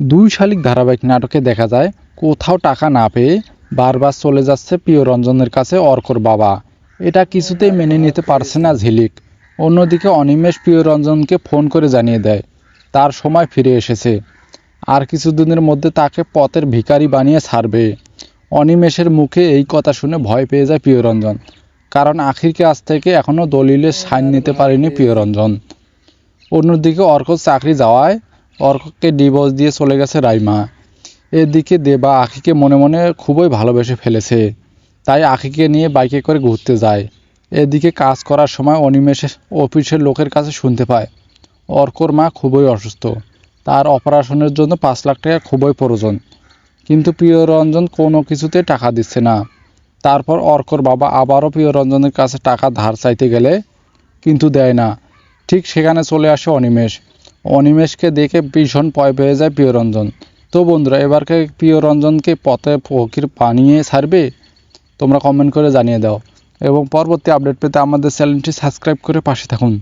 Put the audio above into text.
দুই শালিক ধারাবাহিক নাটকে দেখা যায়, কোথাও টাকা না পেয়ে বারবার চলে যাচ্ছে প্রিয় রঞ্জনের কাছে অর্কর বাবা। এটা কিছুতেই মেনে নিতে পারছে না ঝিলিক। অন্যদিকে অনিমেষ প্রিয় রঞ্জনকে ফোন করে জানিয়ে দেয়, তার সময় ফিরে এসেছে। আর কিছুদিনের মধ্যে তাকে পথের ভিখারি বানিয়ে ছাড়বে। অনিমেষের মুখে এই কথা শুনে ভয় পেয়ে যায় প্রিয়রঞ্জন, কারণ আখির কাছ থেকে এখনও দলিলের সাইন নিতে পারেনি প্রিয়রঞ্জন। অন্যদিকে অর্ক চাকরি যাওয়ায় অর্ককে ডিভোর্স দিয়ে চলে গেছে রাইমা। এদিকে দেবা আখিকে মনে মনে খুবই ভালোবেসে ফেলেছে। তাই আখিকে নিয়ে বাইকে করে ঘুরতে যায়। এদিকে কাজ করার সময় অনিমেষের অফিসের লোকের কাছে শুনতে পায়। অর্কর মা খুবই অসুস্থ। তার অপারেশনের জন্য পাঁচ লাখ টাকা খুবই প্রয়োজন। কিন্তু প্রিয়রঞ্জন কোনো কিছুতে টাকা দিচ্ছে না। তারপর অর্কর বাবা আবারও প্রিয়রঞ্জনের কাছে টাকা ধার চাইতে গেলে কিন্তু দেয় না। ঠিক সেখানে চলে আসে অনিমেষ। অনিমেষকে দেখে ভীষণ ভয় পেয়ে যায় প্রিয়রঞ্জন। তো বন্ধুরা, এবারকে প্রিয়রঞ্জনকে পথে ফকির বানিয়ে ছাড়বে? তোমরা কমেন্ট করে জানিয়ে দাও। এবং পরবর্তী আপডেট পেতে আমাদের চ্যানেলটি সাবস্ক্রাইব করে পাশে থাকুন।